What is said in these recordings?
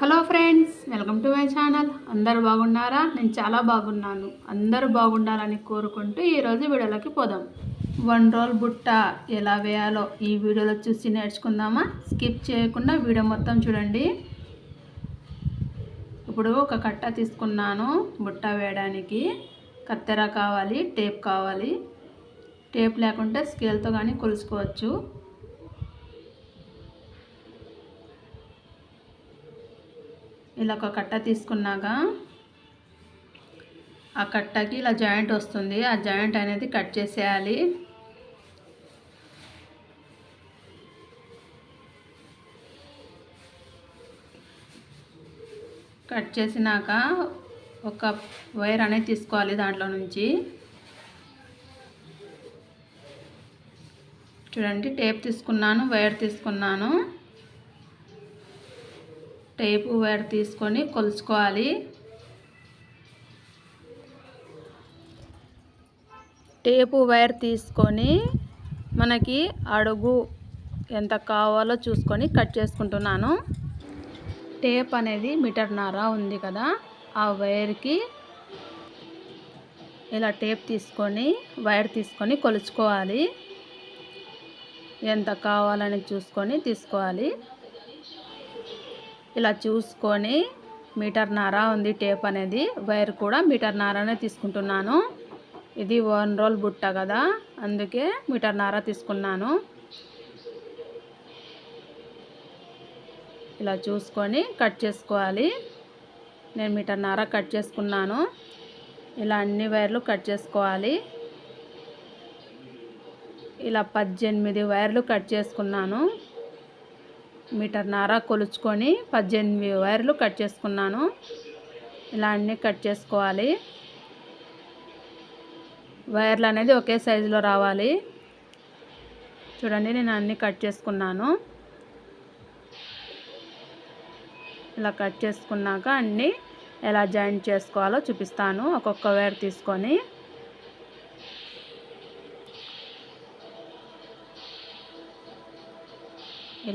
Hello friends welcome to my channel. అందరు బాగున్నారా? నేను చాలా బాగున్నాను. అందరూ బాగుండాలని కోరుకుంటూ ఈరోజు వీడియోలోకి పోదాం. వన్ రోల్ బుట్ట ఎలా వేయాలో ఈ వీడియోలో చూసి నేర్చుకుందామా? స్కిప్ చేయకుండా వీడియో మొత్తం చూడండి. ఇప్పుడు ఒక కట్ట తీసుకున్నాను బుట్ట వేయడానికి. కత్తెర కావాలి టేప్ కావాలి. టేప్ లేకుంటే స్కేల్తో కానీ కొలుసుకోవచ్చు. ఇలా ఒక కట్ట తీసుకున్నాక ఆ కట్టకి ఇలా జాయింట్ వస్తుంది. ఆ జాయింట్ అనేది కట్ చేసేయాలి. కట్ చేసినాక ఒక వైర్ అనేది తీసుకోవాలి దాంట్లో నుంచి. చూడండి టేప్ తీసుకున్నాను వైర్ తీసుకున్నాను. టేపు వైర్ తీసుకొని కొలుచుకోవాలి. టేపు వైర్ తీసుకొని మనకి అడుగు ఎంత కావాలో చూసుకొని కట్ చేసుకుంటున్నాను. టేప్ అనేది మీటర్న్నర ఉంది కదా ఆ వైర్కి ఇలా టేప్ తీసుకొని వైర్ తీసుకొని కొలుచుకోవాలి. ఎంత కావాలని చూసుకొని తీసుకోవాలి. ఇలా చూసుకొని మీటర్ నార ఉంది టేప్ అనేది వైర్ కూడా మీటర్ నారనే తీసుకుంటున్నాను. ఇది వన్ రోల్ బుట్ట కదా అందుకే మీటర్ నార తీసుకున్నాను. ఇలా చూసుకొని కట్ చేసుకోవాలి. నేను మీటర్ నార కట్ చేసుకున్నాను. ఇలా అన్ని వైర్లు కట్ చేసుకోవాలి. ఇలా పద్దెనిమిది వైర్లు కట్ చేసుకున్నాను. మీటర్ నార కొలుచుకొని పద్దెనిమిది వైర్లు కట్ చేసుకున్నాను. ఇలా అన్నీ కట్ చేసుకోవాలి. వైర్లు అనేది ఒకే సైజులో రావాలి. చూడండి నేను అన్నీ కట్ చేసుకున్నాను. ఇలా కట్ చేసుకున్నాక అన్నీ ఎలా జాయింట్ చేసుకోవాలో చూపిస్తాను. ఒక్కొక్క వైర్ తీసుకొని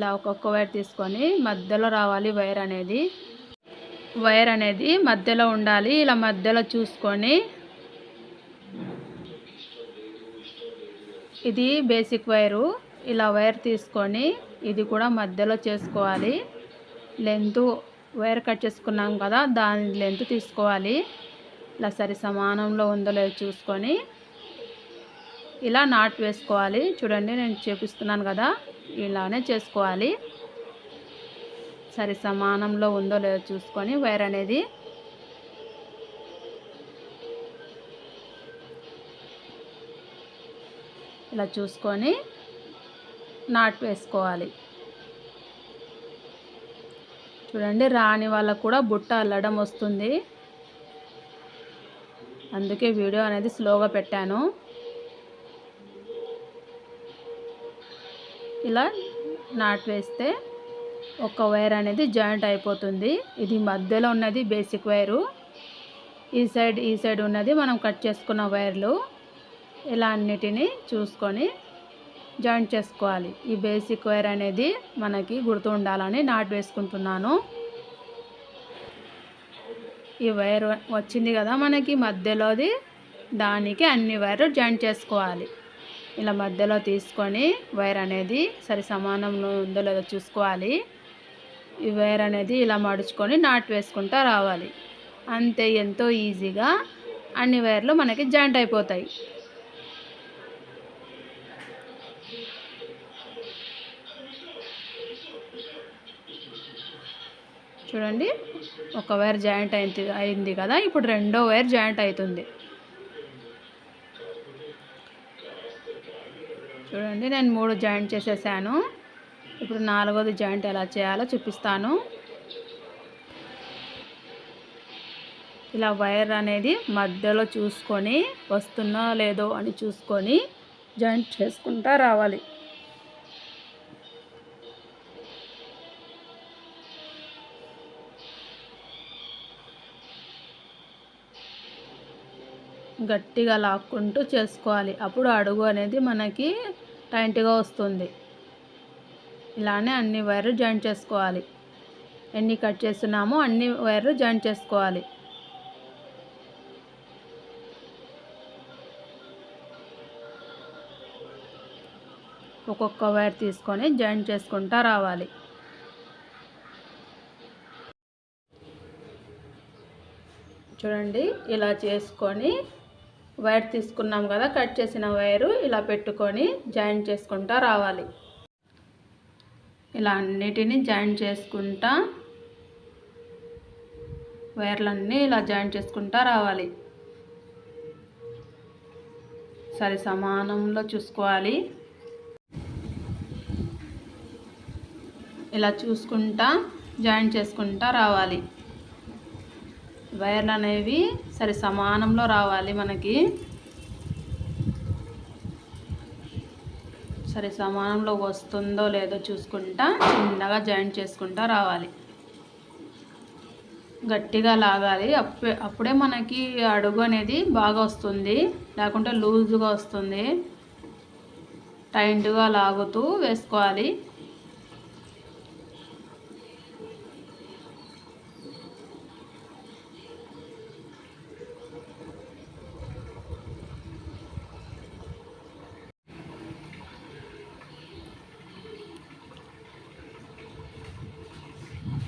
ఇలా ఒక్కొక్క వైర్ తీసుకొని మధ్యలో రావాలి వైర్ అనేది. వైర్ అనేది మధ్యలో ఉండాలి ఇలా మధ్యలో చూసుకొని. ఇది బేసిక్ వైరు ఇలా వైర్ తీసుకొని ఇది కూడా మధ్యలో చేసుకోవాలి. లెంత్ వైర్ కట్ చేసుకున్నాం కదా దాని లెంత్ తీసుకోవాలి. ఇలా సరి సమానంలో ఉందో లేదో చూసుకొని. ఇలా నాట్ వేసుకోవాలి. చూడండి నేను చూపిస్తున్నాను కదా ఇలానే చేసుకోవాలి. సరి సమానంలో ఉందో లేదో చూసుకొని వైర్ అనేది ఇలా చూసుకొని నాట్ వేసుకోవాలి. చూడండి రాని వాళ్ళకు కూడా బుట్ట అల్లడం వస్తుంది. అందుకే వీడియో అనేది స్లోగా పెట్టాను. ఇలా నాట్ వేస్తే ఒక వైర్ అనేది జాయింట్ అయిపోతుంది. ఇది మధ్యలో ఉన్నది బేసిక్ వైరు. ఈ సైడ్ ఈ సైడ్ ఉన్నది మనం కట్ చేసుకున్న వైర్లు. ఇలా అన్నిటినీ చూసుకొని జాయింట్ చేసుకోవాలి. ఈ బేసిక్ వైర్ అనేది మనకి గుర్తు ఉండాలని నాట్ వేసుకుంటున్నాను. ఈ వైర్ వచ్చింది కదా మనకి మధ్యలోది దానికి అన్ని వైర్లు జాయింట్ చేసుకోవాలి. ఇలా మధ్యలో తీసుకొని వైర్ అనేది సరి సమానంలో ఉందో లేదో చూసుకోవాలి. ఈ వైర్ అనేది ఇలా మడుచుకొని నాట్ వేసుకుంటూ రావాలి. అంతే ఎంతో ఈజీగా అన్ని వైర్లు మనకి జాయింట్ అయిపోతాయి. చూడండి ఒక వైర్ జాయింట్ అయింది అయింది కదా? ఇప్పుడు రెండో వైర్ జాయింట్ అవుతుంది. చూడండి నేను మూడు జాయింట్ చేసేసాను. ఇప్పుడు నాలుగోది జాయింట్ ఎలా చేయాలో చూపిస్తాను. ఇలా వైర్ అనేది మధ్యలో చూసుకొని వస్తున్నా లేదో అని చూసుకొని జాయింట్ చేసుకుంటా రావాలి. గట్టిగా లాక్కుంటూ చేసుకోవాలి. అప్పుడు అడుగు అనేది మనకి టైట్గా వస్తుంది. ఇలానే అన్ని వైర్లు జాయింట్ చేసుకోవాలి. ఎన్ని కట్ చేస్తున్నామో అన్ని వైర్లు జాయింట్ చేసుకోవాలి. ఒక్కొక్క వైర్ తీసుకొని జాయింట్ చేసుకుంటా రావాలి. చూడండి ఇలా చేసుకొని వైర్ తీసుకున్నాం కదా కట్ చేసిన వైరు ఇలా పెట్టుకొని జాయింట్ చేసుకుంటా రావాలి. ఇలా అన్నిటినీ జాయింట్ చేసుకుంటా వైర్లన్నీ ఇలా జాయింట్ చేసుకుంటా రావాలి. సరి సమానంలో చూసుకోవాలి. ఇలా చూసుకుంటా జాయింట్ చేసుకుంటా రావాలి. వైర్లు అనేవి సరి సమానంలో రావాలి మనకి. సరే సమానంలో వస్తుందో లేదో చూసుకుంటా చిన్నగా జాయింట్ చేసుకుంటా రావాలి. గట్టిగా లాగాలి. అప్పుడే అప్పుడే మనకి అడుగు అనేది బాగా వస్తుంది. లేకుంటే లూజుగా వస్తుంది. టైట్గా లాగుతూ వేసుకోవాలి.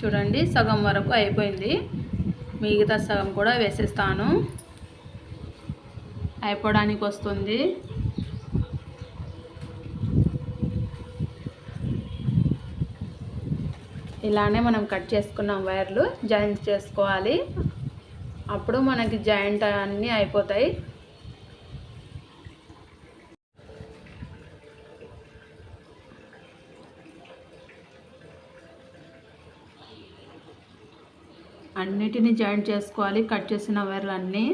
చూడండి సగం వరకు అయిపోయింది. మిగతా సగం కూడా వేసేస్తాను. అయిపోవడానికి వస్తుంది. ఇలానే మనం కట్ చేసుకున్న వైర్లు జాయింట్ చేసుకోవాలి. అప్పుడు మనకి జాయింట్ అన్నీ అయిపోతాయి. అన్నిటినీ జాయింట్ చేసుకోవాలి. కట్ చేసిన వైర్లు అన్నీ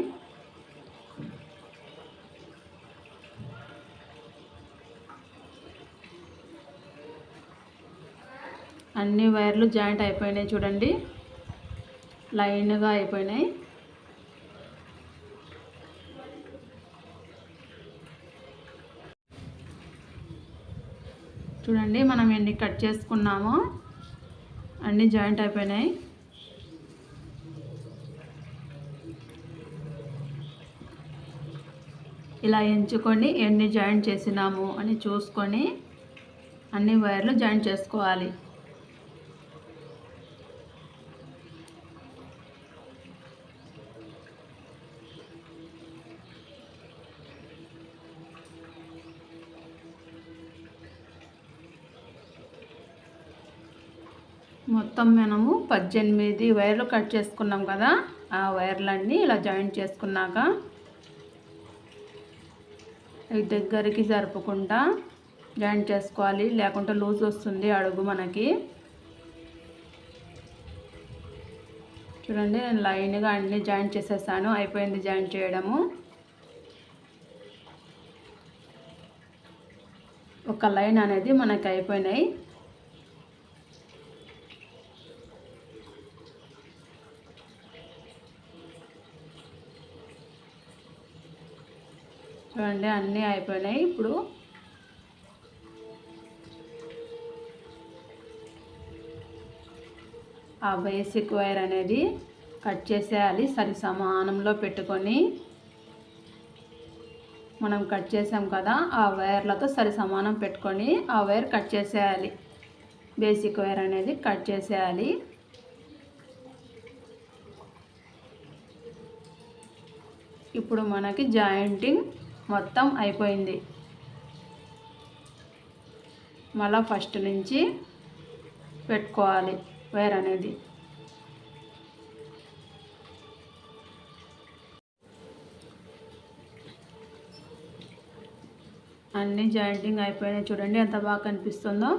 అన్ని వైర్లు జాయింట్ అయిపోయినాయి చూడండి. లైన్గా అయిపోయినాయి. చూడండి మనం ఎన్ని కట్ చేసుకున్నామో అన్నీ జాయింట్ అయిపోయినాయి. ఇలా ఎంచుకొని ఎన్ని జాయింట్ చేసినాము అని చూసుకొని అన్ని వైర్లు జాయింట్ చేసుకోవాలి. మొత్తం మనము పద్దెనిమిది వైర్లు కట్ చేసుకున్నాం కదా ఆ వైర్లన్నీ ఇలా జాయింట్ చేసుకున్నాక దగ్గరికి జరుపుకుంటా జాయింట్ చేసుకోవాలి. లేకుంటే లూజ్ వస్తుంది అడుగు మనకి. చూడండి నేను లైన్గా అన్ని జాయింట్ చేసేసాను. అయిపోయింది జాయింట్ చేయడము. ఒక లైన్ అనేది మనకి అయిపోయినాయి. చూడండి అన్నీ అయిపోయినాయి. ఇప్పుడు ఆ బేసిక్ వైర్ అనేది కట్ చేసేయాలి. సరి సమానంలో పెట్టుకొని మనం కట్ చేసాం కదా ఆ వైర్లతో సరి సమానం పెట్టుకొని ఆ వైర్ కట్ చేసేయాలి. బేసిక్ వైర్ అనేది కట్ చేసేయాలి. ఇప్పుడు మనకి జాయింటింగ్ మొత్తం అయిపోయింది. మళ్ళా ఫస్ట్ నుంచి పెట్టుకోవాలి వైర్ అనేది. అన్నీ జాయింటింగ్ అయిపోయినాయి చూడండి ఎంత బాగా కనిపిస్తుందో.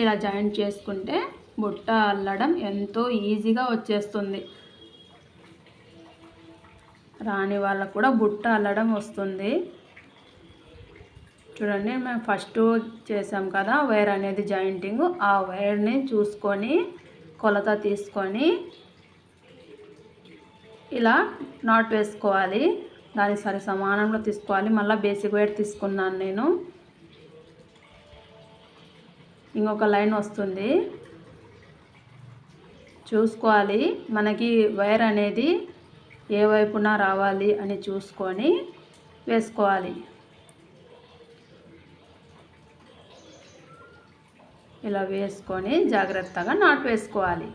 ఇలా జాయింట్ చేసుకుంటే బుట్ట అల్లడం ఎంతో ఈజీగా వచ్చేస్తుంది. రాని వాళ్ళకు కూడా బుట్ట అల్లడం వస్తుంది. చూడండి మేము ఫస్ట్ చేసాం కదా వైర్ అనేది జాయింటింగ్ ఆ వైర్ని చూసుకొని కొలత తీసుకొని ఇలా నాట్ వేసుకోవాలి. దాని సరి సమానంలో తీసుకోవాలి. మళ్ళీ బేసిక్ వైర్ తీసుకున్నాను నేను. ఇంకొక లైన్ వస్తుంది. చూసుకోవాలి. మనకి వైర్ అనేది ఏ వైపున రావాలి అని చూసుకొని వేసుకోవాలి. ఇలా వేసుకొని జాగ్రత్తగా నాటు వేసుకోవాలి.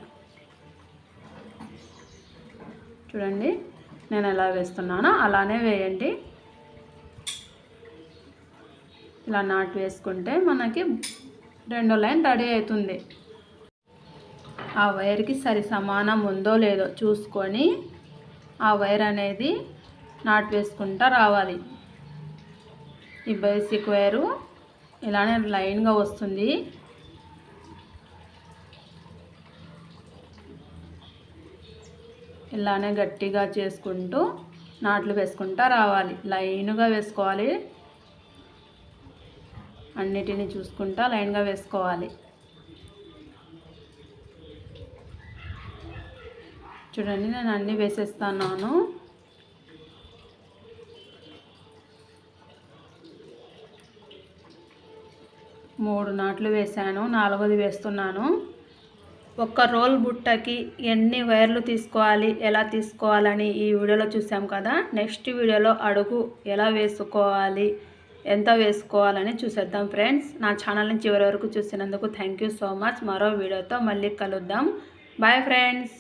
చూడండి నేను ఎలా వేస్తున్నానో అలానే వేయండి. ఇలా నాటు వేసుకుంటే మనకి రెండో లైన్ రెడీ అవుతుంది. ఆ వైర్కి సరి సమానం ఉందో లేదో చూసుకొని ఆ వైర్ అనేది నాట్ వేసుకుంటా రావాలి. ఈ బేసిక్ వైరు ఇలానే లైన్గా వస్తుంది. ఇలానే గట్టిగా చేసుకుంటూ నాట్లు వేసుకుంటా రావాలి. లైన్గా వేసుకోవాలి. అన్నిటిని చూసుకుంటా లైన్గా వేసుకోవాలి. చూడండి నేను అన్నీ వేసేస్తున్నాను. మూడు నాట్లు వేసాను నాలుగోది వేస్తున్నాను. ఒక్క రోల్ బుట్టకి ఎన్ని వైర్లు తీసుకోవాలి ఎలా తీసుకోవాలని ఈ వీడియోలో చూసాం కదా? నెక్స్ట్ వీడియోలో అడుగు ఎలా వేసుకోవాలి ఎంత వేసుకోవాలని చూసేద్దాం ఫ్రెండ్స్. నా ఛానల్ని చివరి వరకు చూసినందుకు థ్యాంక్ యూ సో మచ్. మరో వీడియోతో మళ్ళీ కలుద్దాం. Bye friends.